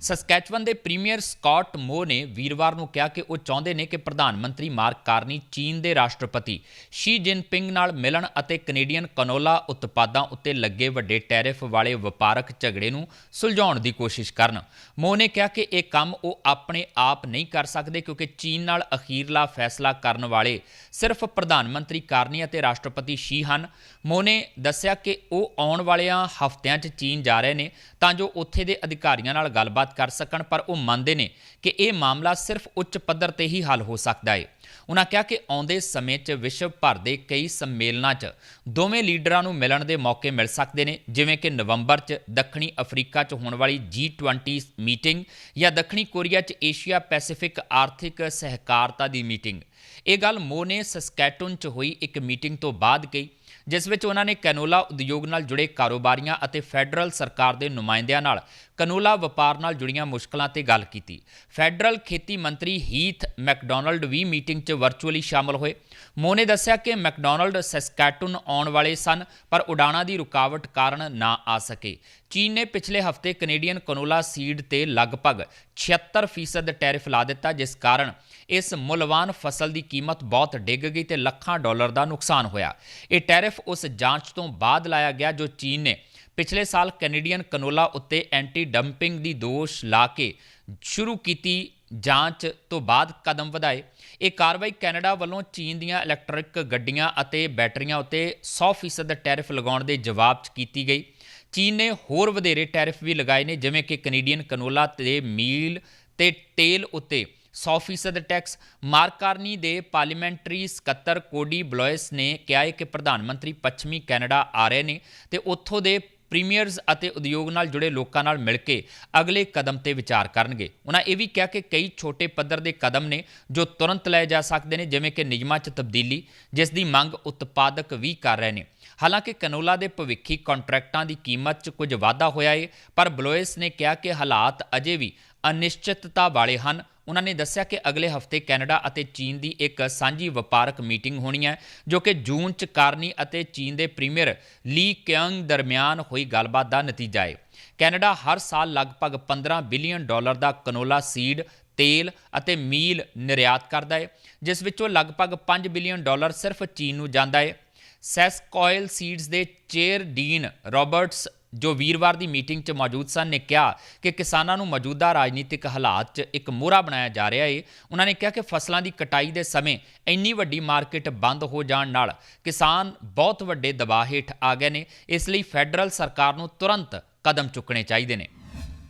ਸਸਕੈਚਵਨ ਦੇ ਪ੍ਰੀਮੀਅਰ ਸਕਾਟ ਮੋ ਨੇ ਵੀਰਵਾਰ ਨੂੰ ਕਿਹਾ ਕਿ ਉਹ ਚਾਹੁੰਦੇ ਨੇ ਕਿ ਪ੍ਰਧਾਨ ਮੰਤਰੀ ਮਾਰਕ ਕਾਰਨੀ ਚੀਨ ਦੇ ਰਾਸ਼ਟਰਪਤੀ ਸ਼ੀ ਜਿਨਪਿੰਗ ਨਾਲ ਮਿਲਣ ਅਤੇ ਕੈਨੇਡੀਅਨ ਕਨੋਲਾ ਉਤਪਾਦਾਂ ਉੱਤੇ ਲੱਗੇ ਵੱਡੇ ਟੈਰਿਫ ਵਾਲੇ ਵਪਾਰਕ ਝਗੜੇ ਨੂੰ ਸੁਲਝਾਉਣ ਦੀ ਕੋਸ਼ਿਸ਼ ਕਰਨ। ਮੋ ਨੇ ਕਿਹਾ ਕਿ ਇਹ ਕੰਮ ਉਹ ਆਪਣੇ ਆਪ ਨਹੀਂ ਕਰ ਸਕਦੇ ਕਿਉਂਕਿ ਚੀਨ ਨਾਲ ਅਖੀਰਲਾ ਫੈਸਲਾ ਕਰਨ ਵਾਲੇ ਸਿਰਫ ਪ੍ਰਧਾਨ ਮੰਤਰੀ ਕਾਰਨੀ ਅਤੇ ਰਾਸ਼ਟਰਪਤੀ ਸ਼ੀ ਹਨ। ਮੋ ਨੇ ਦੱਸਿਆ ਕਿ ਉਹ ਆਉਣ ਵਾਲਿਆਂ ਹਫ਼ਤਿਆਂ 'ਚ ਚੀਨ ਜਾ ਰਹੇ ਨੇ, ਤਾਂ ਜੋ ਉੱਥੇ ਦੇ ਅਧਿਕਾਰੀਆਂ ਨਾਲ ਗੱਲਬਾਤ ਕਰ ਸਕਣ, ਪਰ ਉਹ ਮੰਨਦੇ ਨੇ ਕਿ ਇਹ ਮਾਮਲਾ ਸਿਰਫ ਉੱਚ ਪੱਧਰ ਤੇ ਹੀ ਹੱਲ ਹੋ ਸਕਦਾ ਹੈ ਉਹਨਾਂ ਕਿਹਾ ਕਿ ਆਉਂਦੇ ਸਮੇਂ 'ਚ ਵਿਸ਼ਵ ਭਰ ਦੇ ਕਈ ਸੰਮੇਲਨਾਂ 'ਚ ਦੋਵੇਂ ਲੀਡਰਾਂ ਨੂੰ ਮਿਲਣ ਦੇ ਮੌਕੇ ਮਿਲ ਸਕਦੇ ਨੇ, ਜਿਵੇਂ ਕਿ ਨਵੰਬਰ 'ਚ ਦੱਖਣੀ ਅਫਰੀਕਾ 'ਚ ਹੋਣ ਵਾਲੀ G20 ਮੀਟਿੰਗ ਜਾਂ ਦੱਖਣੀ ਕੋਰੀਆ 'ਚ ਏਸ਼ੀਆ ਪੈਸੀਫਿਕ ਆਰਥਿਕ ਸਹਿਕਾਰਤਾ ਦੀ ਮੀਟਿੰਗ। ਇਹ ਗੱਲ ਮੋ ਨੇ ਸਸਕੈਟੂਨ 'ਚ ਹੋਈ ਇੱਕ ਮੀਟਿੰਗ ਤੋਂ ਬਾਅਦ ਕਹੀ, ਜਿਸ ਵਿੱਚ ਉਹਨਾਂ ਨੇ ਕੈਨੋਲਾ ਉਦਯੋਗ ਨਾਲ ਜੁੜੇ ਕਾਰੋਬਾਰੀਆਂ ਅਤੇ ਫੈਡਰਲ ਸਰਕਾਰ ਦੇ ਨੁਮਾਇੰਦਿਆਂ ਨਾਲ ਕਨੋਲਾ ਵਪਾਰ ਨਾਲ ਜੁੜੀਆਂ ਮੁਸ਼ਕਲਾਂ ਤੇ ਗੱਲ ਕੀਤੀ। ਫੈਡਰਲ ਖੇਤੀ ਮੰਤਰੀ ਹੀਥ ਮੈਕਡੋਨਲਡ ਵੀ ਮੀਟਿੰਗ 'ਚ ਵਰਚੁਅਲੀ ਸ਼ਾਮਲ ਹੋਏ। ਮੋ ਨੇ ਦੱਸਿਆ ਕਿ ਮੈਕਡੋਨਲਡ ਸੈਸਕੈਟੂਨ ਆਉਣ ਵਾਲੇ ਸਨ, ਪਰ ਉਡਾਣਾਂ ਦੀ ਰੁਕਾਵਟ ਕਾਰਨ ਨਾ ਆ ਸਕੇ। ਚੀਨ ਨੇ ਪਿਛਲੇ ਹਫ਼ਤੇ ਕੈਨੇਡੀਅਨ ਕਨੋਲਾ ਸੀਡ ਤੇ ਲਗਭਗ 76% ਟੈਰਿਫ ਲਾ ਦਿੱਤਾ, ਜਿਸ ਕਾਰਨ ਇਸ ਮੁੱਲਵਾਨ ਫਸਲ ਦੀ ਕੀਮਤ ਬਹੁਤ ਡਿੱਗ ਗਈ ਤੇ ਲੱਖਾਂ ਡਾਲਰ ਦਾ ਨੁਕਸਾਨ ਹੋਇਆ। ਇਹ ਟੈਰਿਫ ਉਸ ਜਾਂਚ ਤੋਂ ਬਾਅਦ ਲਾਇਆ ਗਿਆ, ਜੋ ਚੀਨ ਨੇ ਪਿਛਲੇ ਸਾਲ ਕੈਨੇਡੀਅਨ ਕਨੋਲਾ ਉੱਤੇ ਐਂਟੀ ਡੰਪਿੰਗ ਦੀ ਦੋਸ਼ ਲਾ ਕੇ ਸ਼ੁਰੂ ਕੀਤੀ ਜਾਂਚ ਤੋਂ ਬਾਅਦ ਕਦਮ ਵਧਾਏ। ਇਹ ਕਾਰਵਾਈ ਕੈਨੇਡਾ ਵੱਲੋਂ ਚੀਨ ਦੀਆਂ ਇਲੈਕਟ੍ਰਿਕ ਗੱਡੀਆਂ ਅਤੇ ਬੈਟਰੀਆਂ ਉੱਤੇ 100% ਟੈਰਿਫ ਲਗਾਉਣ ਦੇ ਜਵਾਬ 'ਚ ਕੀਤੀ ਗਈ। ਚੀਨ ਨੇ ਹੋਰ ਵਧੇਰੇ ਟੈਰਿਫ ਵੀ ਲਗਾਏ ਨੇ, ਜਿਵੇਂ ਕਿ ਕੈਨੇਡੀਅਨ ਕਨੋਲਾ ਤੇ ਮੀਲ ਤੇ ਤੇਲ ਉੱਤੇ 100% ਟੈਕਸ। ਮਾਰਕਾਰਨੀ ਦੇ ਪਾਰਲੀਮੈਂਟਰੀ ਸਕੱਤਰ ਕੋਡੀ ਬਲੋਇਸ ਨੇ ਕਿਹਾ ਹੈ ਕਿ ਪ੍ਰਧਾਨ ਮੰਤਰੀ ਪੱਛਮੀ ਕੈਨੇਡਾ ਆ ਰਹੇ ਨੇ ਤੇ ਉੱਥੋਂ ਦੇ ਪ੍ਰੀਮੀਅਰਜ਼ ਅਤੇ ਉਦਯੋਗ ਨਾਲ ਜੁੜੇ ਲੋਕਾਂ ਨਾਲ ਮਿਲ ਕੇ ਅਗਲੇ ਕਦਮ ਤੇ ਵਿਚਾਰ ਕਰਨਗੇ। ਉਹਨਾਂ ਇਹ ਵੀ ਕਿਹਾ ਕਿ ਕਈ ਛੋਟੇ ਪੱਧਰ ਦੇ ਕਦਮ ਨੇ ਜੋ ਤੁਰੰਤ ਲਏ ਜਾ ਸਕਦੇ ਨੇ, ਜਿਵੇਂ ਕਿ ਨਿਯਮਾਂ 'ਚ ਤਬਦੀਲੀ, ਜਿਸ ਦੀ ਮੰਗ ਉਤਪਾਦਕ ਵੀ ਕਰ ਰਹੇ ਨੇ। ਹਾਲਾਂਕਿ ਕਨੋਲਾ ਦੇ ਭਵਿੱਖੀ ਕੰਟਰੈਕਟਾਂ ਦੀ ਕੀਮਤ 'ਚ ਕੁਝ ਵਾਧਾ ਹੋਇਆ ਏ, ਪਰ ਬਲੋਇਸ ਨੇ ਕਿਹਾ ਕਿ ਹਾਲਾਤ ਅਜੇ ਵੀ ਅਨਿਸ਼ਚਿਤਤਾ ਵਾਲੇ ਹਨ। ਉਹਨਾਂ ਨੇ ਦੱਸਿਆ ਕਿ ਅਗਲੇ ਹਫ਼ਤੇ ਕੈਨੇਡਾ ਅਤੇ ਚੀਨ ਦੀ ਇੱਕ ਸਾਂਝੀ ਵਪਾਰਕ ਮੀਟਿੰਗ ਹੋਣੀ ਹੈ, ਜੋ ਕਿ ਜੂਨ 'ਚ ਕਾਰਨੀ ਅਤੇ ਚੀਨ ਦੇ ਪ੍ਰੀਮੀਅਰ ਲੀ ਕਿਯੰਗ ਦਰਮਿਆਨ ਹੋਈ ਗੱਲਬਾਤ ਦਾ ਨਤੀਜਾ ਹੈ। ਕੈਨੇਡਾ ਹਰ ਸਾਲ ਲਗਭਗ 15 ਬਿਲੀਅਨ ਡਾਲਰ ਦਾ ਕਨੋਲਾ ਸੀਡ, ਤੇਲ ਅਤੇ ਮੀਲ ਨਿਰਯਾਤ ਕਰਦਾ ਹੈ, ਜਿਸ ਵਿੱਚੋਂ ਲਗਭਗ 5 ਬਿਲੀਅਨ ਡਾਲਰ ਸਿਰਫ ਚੀਨ ਨੂੰ ਜਾਂਦਾ ਹੈ। ਸੈਸਕੋਇਲ ਸੀਡਸ ਦੇ ਚੇਅਰ ਡੀਨ ਰਾਬਰਟਸ ਜੋ ਵੀਰਵਾਰ ਦੀ ਮੀਟਿੰਗ 'ਚ ਮੌਜੂਦ ਸਨ, ਨੇ ਕਿਹਾ ਕਿ ਕਿਸਾਨਾਂ ਨੂੰ ਮੌਜੂਦਾ ਰਾਜਨੀਤਿਕ ਹਾਲਾਤ 'ਚ ਇੱਕ ਮੋਹਰਾ ਬਣਾਇਆ ਜਾ ਰਿਹਾ ਏ। ਉਹਨਾਂ ਨੇ ਕਿਹਾ ਕਿ ਫਸਲਾਂ ਦੀ ਕਟਾਈ ਦੇ ਸਮੇਂ ਇੰਨੀ ਵੱਡੀ ਮਾਰਕੀਟ ਬੰਦ ਹੋ ਜਾਣ ਨਾਲ ਕਿਸਾਨ ਬਹੁਤ ਵੱਡੇ ਦਬਾਅ ਹੇਠ ਆ ਗਏ ਨੇ। ਇਸ ਲਈ ਫੈਡਰਲ ਸਰਕਾਰ ਨੂੰ ਤੁਰੰਤ ਕਦਮ ਚੁੱਕਣੇ ਚਾਹੀਦੇ ਨੇ।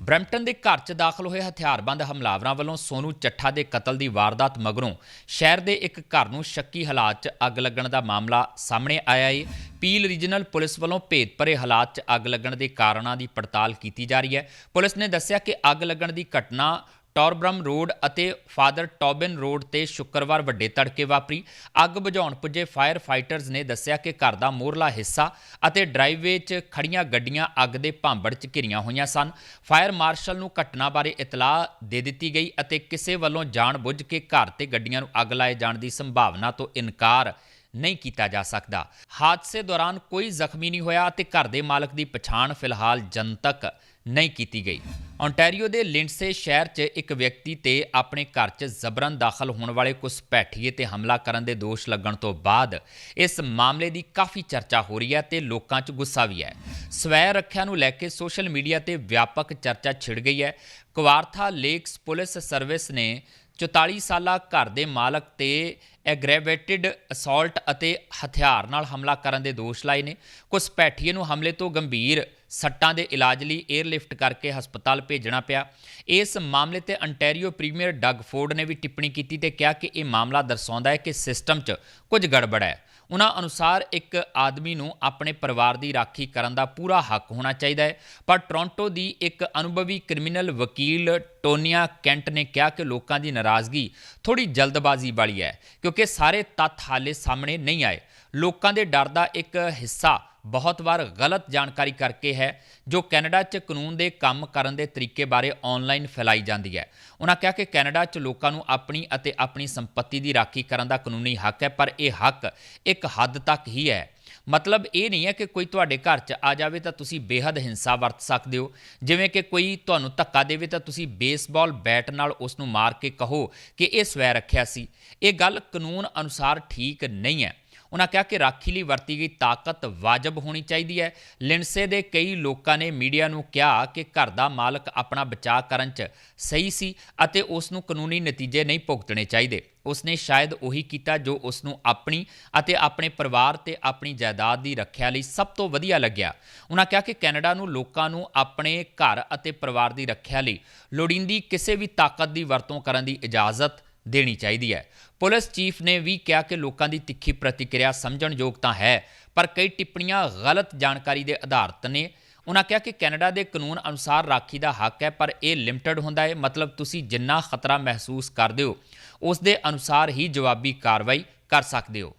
ਬ੍ਰੈਂਪਟਨ ਦੇ ਘਰ 'ਚ ਦਾਖਲ ਹੋਏ ਹਥਿਆਰਬੰਦ ਹਮਲਾਵਰਾਂ ਵੱਲੋਂ ਸੋਨੂ ਚੱਠਾ ਦੇ ਕਤਲ ਦੀ ਵਾਰਦਾਤ ਮਗਰੋਂ ਸ਼ਹਿਰ ਦੇ ਇੱਕ ਘਰ ਨੂੰ ਸ਼ੱਕੀ ਹਾਲਾਤ 'ਚ ਅੱਗ ਲੱਗਣ ਦਾ ਮਾਮਲਾ ਸਾਹਮਣੇ ਆਇਆ ਹੈ ਪੀਲ ਰੀਜਨਲ ਪੁਲਿਸ ਵੱਲੋਂ ਭੇਦ ਭਰੇ ਹਾਲਾਤ 'ਚ ਅੱਗ ਲੱਗਣ ਦੇ ਕਾਰਨਾਂ ਦੀ ਪੜਤਾਲ ਕੀਤੀ ਜਾ ਰਹੀ ਹੈ। ਪੁਲਿਸ ਨੇ ਦੱਸਿਆ ਕਿ ਅੱਗ ਲੱਗਣ ਦੀ ਘਟਨਾ ਟੌਰਬਰਮ ਰੋਡ ਅਤੇ ਫਾਦਰ ਟੌਬਿਨ ਰੋਡ ਤੇ ਸ਼ੁੱਕਰਵਾਰ ਵੱਡੇ ਤੜਕੇ ਵਾਪਰੀ। ਅੱਗ ਬੁਝਾਉਣ ਪੁੱਜੇ ਫਾਇਰ ਫਾਈਟਰਸ ਨੇ ਦੱਸਿਆ ਕਿ ਘਰ ਦਾ ਮੋਰਲਾ ਹਿੱਸਾ ਅਤੇ ਡਰਾਈਵੇ 'ਚ ਖੜੀਆਂ ਗੱਡੀਆਂ ਅੱਗ ਦੇ ਭਾਂਬੜ 'ਚ ਘਿਰੀਆਂ ਹੋਈਆਂ ਸਨ। ਫਾਇਰ ਮਾਰਸ਼ਲ ਨੂੰ ਘਟਨਾ ਬਾਰੇ ਇਤਲਾਹ ਦੇ ਦਿੱਤੀ ਗਈ ਅਤੇ ਕਿਸੇ ਵੱਲੋਂ ਜਾਣਬੁੱਝ ਕੇ ਘਰ ਤੇ ਗੱਡੀਆਂ ਨੂੰ ਅੱਗ ਲਾਏ ਜਾਣ ਦੀ ਸੰਭਾਵਨਾ ਤੋਂ ਇਨਕਾਰ ਨਹੀਂ ਕੀਤਾ ਜਾ ਸਕਦਾ। ਹਾਦਸੇ ਦੌਰਾਨ ਕੋਈ ਜ਼ਖਮੀ ਨਹੀਂ ਹੋਇਆ ਅਤੇ ਘਰ ਦੇ ਮਾਲਕ ਦੀ ਪਛਾਣ ਫਿਲਹਾਲ ਜਨਤਕ ਨਹੀਂ ਕੀਤੀ ਗਈ। Ontario ਦੇ ਲਿੰਡਸੇ ਸ਼ਹਿਰ 'ਚ ਇੱਕ ਵਿਅਕਤੀ ਤੇ ਆਪਣੇ ਘਰ 'ਚ ਜ਼ਬਰਨ ਦਾਖਲ ਹੋਣ ਵਾਲੇ ਕੁਝ ਪੈਠੀਏ ਤੇ ਹਮਲਾ ਕਰਨ ਦੇ ਦੋਸ਼ ਲੱਗਣ ਤੋਂ ਬਾਅਦ ਇਸ ਮਾਮਲੇ ਦੀ ਕਾਫੀ ਚਰਚਾ ਹੋ ਰਹੀ ਹੈ ਤੇ ਲੋਕਾਂ 'ਚ ਗੁੱਸਾ ਵੀ ਹੈ। ਸਵੈ ਰੱਖਿਆ ਨੂੰ ਲੈ ਕੇ ਸੋਸ਼ਲ ਮੀਡੀਆ ਤੇ ਵਿਆਪਕ ਚਰਚਾ ਛਿੜ ਗਈ ਹੈ। ਕੁਵਾਰਥਾ ਲੇਕਸ ਪੁਲਿਸ ਸਰਵਿਸ ਨੇ 44 ਸਾਲਾ ਘਰ ਦੇ ਮਾਲਕ ਤੇ ਐਗਰੇਵੇਟਿਡ ਅਸਾਲਟ ਅਤੇ ਹਥਿਆਰ ਨਾਲ ਹਮਲਾ ਕਰਨ ਦੇ ਦੋਸ਼ ਲਾਏ ਨੇ। ਕੁਝ ਪੈਠੀਏ ਨੂੰ ਹਮਲੇ ਤੋਂ ਗੰਭੀਰ ਸੱਟਾਂ ਦੇ ਇਲਾਜ ਲਈ 에ਅਰਲਿਫਟ ਕਰਕੇ ਹਸਪਤਾਲ ਭੇਜਣਾ ਪਿਆ। ਇਸ ਮਾਮਲੇ ਤੇ ਅੰਟੈਰੀਓ ਪ੍ਰੀਮੀਅਰ ਡਗ ਫੋਰਡ ਨੇ ਵੀ ਟਿੱਪਣੀ ਕੀਤੀ ਤੇ ਕਿਹਾ ਕਿ ਇਹ ਮਾਮਲਾ ਦਰਸਾਉਂਦਾ ਹੈ ਕਿ ਸਿਸਟਮ 'ਚ ਕੁਝ ਗੜਬੜ ਹੈ। ਉਹਨਾਂ ਅਨੁਸਾਰ ਇੱਕ ਆਦਮੀ ਨੂੰ ਆਪਣੇ ਪਰਿਵਾਰ ਦੀ ਰਾਖੀ ਕਰਨ ਦਾ ਪੂਰਾ ਹੱਕ ਹੋਣਾ ਚਾਹੀਦਾ ਹੈ। ਪਰ ਟੋਰਾਂਟੋ ਦੀ ਇੱਕ ਅਨੁਭਵੀ ਕ੍ਰਿਮੀਨਲ ਵਕੀਲ ਟੋਨੀਆ ਕੈਂਟ ਨੇ ਕਿਹਾ ਕਿ ਲੋਕਾਂ ਦੀ ਨਾਰਾਜ਼ਗੀ ਥੋੜੀ ਜਲਦਬਾਜ਼ੀ ਵਾਲੀ ਹੈ, ਕਿਉਂਕਿ ਸਾਰੇ ਤੱਥ ਹਾਲੇ ਸਾਹਮਣੇ ਨਹੀਂ ਆਏ। ਲੋਕਾਂ ਦੇ ਡਰ ਦਾ ਇੱਕ ਹਿੱਸਾ ਬਹੁਤ ਵਾਰ ਗਲਤ ਜਾਣਕਾਰੀ ਕਰਕੇ ਹੈ, ਜੋ ਕੈਨੇਡਾ 'ਚ ਕਾਨੂੰਨ ਦੇ ਕੰਮ ਕਰਨ ਦੇ ਤਰੀਕੇ ਬਾਰੇ ਆਨਲਾਈਨ ਫੈਲਾਈ ਜਾਂਦੀ ਹੈ। ਉਹਨਾਂ ਕਿਹਾ ਕਿ ਕੈਨੇਡਾ 'ਚ ਲੋਕਾਂ ਨੂੰ ਆਪਣੀ ਅਤੇ ਆਪਣੀ ਸੰਪਤੀ ਦੀ ਰਾਖੀ ਕਰਨ ਦਾ ਕਾਨੂੰਨੀ ਹੱਕ ਹੈ, ਪਰ ਇਹ ਹੱਕ ਇੱਕ ਹੱਦ ਤੱਕ ਹੀ ਹੈ। ਮਤਲਬ ਇਹ ਨਹੀਂ ਹੈ ਕਿ ਕੋਈ ਤੁਹਾਡੇ ਘਰ 'ਚ ਆ ਜਾਵੇ ਤਾਂ ਤੁਸੀਂ ਬੇਹੱਦ ਹਿੰਸਾ ਵਰਤ ਸਕਦੇ ਹੋ। ਜਿਵੇਂ ਕਿ ਕੋਈ ਤੁਹਾਨੂੰ ਧੱਕਾ ਦੇਵੇ ਤਾਂ ਤੁਸੀਂ ਬੇਸਬਾਲ ਬੈਟ ਨਾਲ ਉਸ ਨੂੰ ਮਾਰ ਕੇ ਕਹੋ ਕਿ ਇਹ ਸਵੈ ਰੱਖਿਆ ਸੀ। ਇਹ ਗੱਲ ਕਾਨੂੰਨ ਅਨੁਸਾਰ ਠੀਕ ਨਹੀਂ ਹੈ। ਉਹਨਾਂ ਕਿਹਾ ਕਿ ਰਾਖੀ ਲਈ ਵਰਤੀ ਗਈ ਤਾਕਤ ਵਾਜਬ ਹੋਣੀ ਚਾਹੀਦੀ ਹੈ। ਲਿੰਡਸੇ ਦੇ ਕਈ ਲੋਕਾਂ ਨੇ ਮੀਡੀਆ ਨੂੰ ਕਿਹਾ ਕਿ ਘਰ ਦਾ ਮਾਲਕ ਆਪਣਾ ਬਚਾਅ ਕਰਨ 'ਚ ਸਹੀ ਸੀ ਅਤੇ ਉਸ ਨੂੰ ਕਾਨੂੰਨੀ ਨਤੀਜੇ ਨਹੀਂ ਭੁਗਤਣੇ ਚਾਹੀਦੇ। ਉਸਨੇ ਸ਼ਾਇਦ ਉਹੀ ਕੀਤਾ ਜੋ ਉਸ ਨੂੰ ਆਪਣੀ ਅਤੇ ਆਪਣੇ ਪਰਿਵਾਰ ਤੇ ਆਪਣੀ ਜਾਇਦਾਦ ਦੀ ਰੱਖਿਆ ਲਈ ਸਭ ਤੋਂ ਵਧੀਆ ਲੱਗਿਆ। ਉਹਨਾਂ ਕਿਹਾ ਕਿ ਕੈਨੇਡਾ ਨੂੰ ਲੋਕਾਂ ਨੂੰ ਆਪਣੇ ਘਰ ਅਤੇ ਪਰਿਵਾਰ ਦੀ ਰੱਖਿਆ ਲਈ ਲੋੜੀਂਦੀ ਕਿਸੇ ਵੀ ਤਾਕਤ ਦੀ ਵਰਤੋਂ ਕਰਨ ਦੀ ਇਜਾਜ਼ਤ ਦੇਣੀ ਚਾਹੀਦੀ ਹੈ। ਪੁਲਿਸ ਚੀਫ ਨੇ ਵੀ ਕਿਹਾ ਕਿ ਲੋਕਾਂ ਦੀ ਤਿੱਖੀ ਪ੍ਰਤੀਕਿਰਿਆ ਸਮਝਣਯੋਗ ਤਾਂ ਹੈ, ਪਰ ਕਈ ਟਿੱਪਣੀਆਂ ਗਲਤ ਜਾਣਕਾਰੀ ਦੇ ਆਧਾਰਿਤ ਨੇ। ਉਹਨਾਂ ਕਿਹਾ ਕਿ ਕੈਨੇਡਾ ਦੇ ਕਾਨੂੰਨ ਅਨੁਸਾਰ ਰਾਖੀ ਦਾ ਹੱਕ ਹੈ, ਪਰ ਇਹ ਲਿਮਟਿਡ ਹੁੰਦਾ ਹੈ। ਮਤਲਬ ਤੁਸੀਂ ਜਿੰਨਾ ਖਤਰਾ ਮਹਿਸੂਸ ਕਰਦੇ ਹੋ, ਉਸ ਦੇ ਅਨੁਸਾਰ ਹੀ ਜਵਾਬੀ ਕਾਰਵਾਈ ਕਰ ਸਕਦੇ ਹੋ।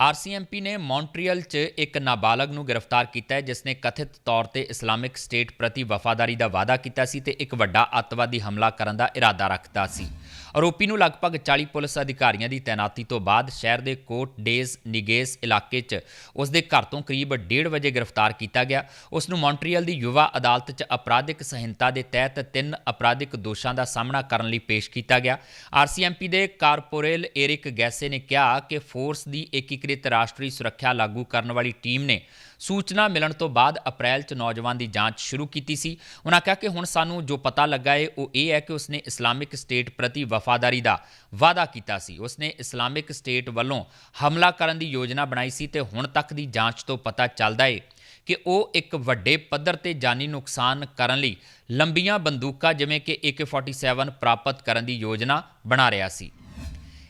ਆਰਸੀਐਮਪੀ ਨੇ ਮੌਂਟਰੀਅਲ 'ਚ ਇੱਕ ਨਾਬਾਲਗ ਨੂੰ ਗ੍ਰਿਫਤਾਰ ਕੀਤਾ ਹੈ ਜਿਸ ਨੇ ਕਥਿਤ ਤੌਰ ਤੇ ਇਸਲਾਮਿਕ ਸਟੇਟ ਪ੍ਰਤੀ ਵਫਾਦਾਰੀ ਦਾ ਵਾਅਦਾ ਕੀਤਾ ਸੀ ਤੇ ਇੱਕ ਵੱਡਾ ਅੱਤਵਾਦੀ ਹਮਲਾ ਕਰਨ ਦਾ ਇਰਾਦਾ ਰੱਖਦਾ ਸੀ। ਆਰੋਪੀ ਨੂੰ ਲਗਭਗ 40 ਪੁਲਿਸ ਅਧਿਕਾਰੀਆਂ ਦੀ ਤਾਇਨਾਤੀ ਤੋਂ ਬਾਅਦ ਸ਼ਹਿਰ ਦੇ ਕੋਟ ਡੇਜ਼ ਨਿਗੇਸ ਇਲਾਕੇ 'ਚ ਉਸ ਦੇ ਘਰ ਤੋਂ ਕਰੀਬ 1:30 ਵਜੇ ਗ੍ਰਿਫਤਾਰ ਕੀਤਾ ਗਿਆ। ਉਸ ਨੂੰ ਮੌਂਟਰੀਅਲ ਦੀ ਯੁਵਾ ਅਦਾਲਤ 'ਚ ਅਪਰਾਧਿਕ ਸਹਿੰਤਾ ਦੇ ਤਹਿਤ ਤਿੰਨ ਅਪਰਾਧਿਕ ਦੋਸ਼ਾਂ ਦਾ ਸਾਹਮਣਾ ਕਰਨ ਲਈ ਪੇਸ਼ ਕੀਤਾ ਗਿਆ। ਆਰਸੀਐਮਪੀ ਦੇ ਕਾਰਪੋਰੇਲ ਏਰਿਕ ਗੈਸੇ ਨੇ ਕਿਹਾ ਕਿ ਫੋਰਸ ਦੀ ਏਕੀਕ੍ਰਿਤ ਰਾਸ਼ਟਰੀ ਸੁਰੱਖਿਆ ਲਾਗੂ ਕਰਨ ਵਾਲੀ ਟੀਮ ਨੇ ਸੂਚਨਾ ਮਿਲਣ ਤੋਂ ਬਾਅਦ ਅਪ੍ਰੈਲ 'ਚ ਨੌਜਵਾਨ ਦੀ ਜਾਂਚ ਸ਼ੁਰੂ ਕੀਤੀ ਸੀ। ਉਹਨਾਂ ਕਿਹਾ ਕਿ ਹੁਣ ਸਾਨੂੰ ਜੋ ਪਤਾ ਲੱਗਾ ਹੈ ਉਹ ਇਹ ਹੈ ਕਿ ਉਸਨੇ ਇਸਲਾਮਿਕ ਸਟੇਟ ਪ੍ਰਤੀ ਵਫਾਦਾਰੀ ਦਾ ਵਾਅਦਾ ਕੀਤਾ ਸੀ। ਉਸਨੇ ਇਸਲਾਮਿਕ ਸਟੇਟ ਵੱਲੋਂ ਹਮਲਾ ਕਰਨ ਦੀ ਯੋਜਨਾ ਬਣਾਈ ਸੀ ਤੇ ਹੁਣ ਤੱਕ ਦੀ ਜਾਂਚ ਤੋਂ ਪਤਾ ਚੱਲਦਾ ਹੈ ਕਿ ਉਹ ਇੱਕ ਵੱਡੇ ਪੱਧਰ ਤੇ ਜਾਨੀ ਨੁਕਸਾਨ ਕਰਨ ਲਈ ਲੰਬੀਆਂ ਬੰਦੂਕਾਂ, ਜਿਵੇਂ ਕਿ AK47 ਪ੍ਰਾਪਤ ਕਰਨ ਦੀ ਯੋਜਨਾ ਬਣਾ ਰਿਹਾ ਸੀ।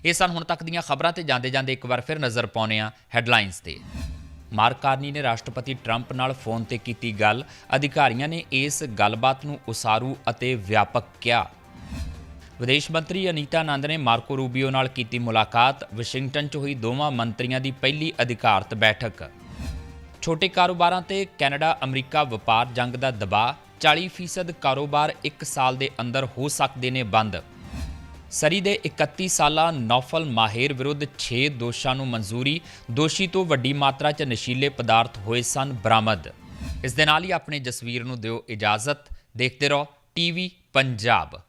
ਇਹ ਸਨ ਹੁਣ ਤੱਕ ਦੀਆਂ ਖਬਰਾਂ ਤੇ ਜਾਂਦੇ ਜਾਂਦੇ ਇੱਕ ਵਾਰ ਫਿਰ ਨਜ਼ਰ ਪਾਉਂਦੇ ਹਾਂ ਹੈਡਲਾਈਨਸ ਤੇ। ਮਾਰਕਾਰਨੀ ਨੇ ਰਾਸ਼ਟਰਪਤੀ ਟਰੰਪ ਨਾਲ ਫੋਨ ਤੇ ਕੀਤੀ ਗੱਲ। ਅਧਿਕਾਰੀਆਂ ਨੇ ਇਸ ਗੱਲਬਾਤ ਨੂੰ ਉਸਾਰੂ ਅਤੇ ਵਿਆਪਕ ਕਿਹਾ। ਵਿਦੇਸ਼ ਮੰਤਰੀ ਅਨੀਤਾ ਆਨੰਦ ਨੇ ਮਾਰਕੋ ਰੂਬੀਓ ਨਾਲ ਕੀਤੀ ਮੁਲਾਕਾਤ। ਵਾਸ਼ਿੰਗਟਨ 'ਚ ਹੋਈ ਦੋਵਾਂ ਮੰਤਰੀਆਂ ਦੀ ਪਹਿਲੀ ਅਧਿਕਾਰਤ ਬੈਠਕ। ਛੋਟੇ ਕਾਰੋਬਾਰਾਂ ਤੇ ਕੈਨੇਡਾ, ਅਮਰੀਕਾ ਵਪਾਰ ਜੰਗ ਦਾ ਦਬਾਅ। 40% ਕਾਰੋਬਾਰ 1 ਸਾਲ ਦੇ ਅੰਦਰ ਹੋ ਸਕਦੇ ਨੇ ਬੰਦ। ਸਰੀ ਦੇ 31 ਸਾਲਾ ਨੌਫਲ ਮਾਹਿਰ ਵਿਰੁੱਧ 6 ਦੋਸ਼ਾਂ ਨੂੰ ਮਨਜ਼ੂਰੀ, ਦੋਸ਼ੀ ਤੋਂ ਵੱਡੀ ਮਾਤਰਾ 'ਚ ਨਸ਼ੀਲੇ ਪਦਾਰਥ ਹੋਏ ਸਨ ਬਰਾਮਦ। ਇਸ ਦੇ ਨਾਲ ਹੀ ਆਪਣੇ ਜਸਵੀਰ ਨੂੰ ਦਿਓ ਇਜਾਜ਼ਤ। ਦੇਖਦੇ ਰਹੋ, ਟੀਵੀ ਪੰਜਾਬ।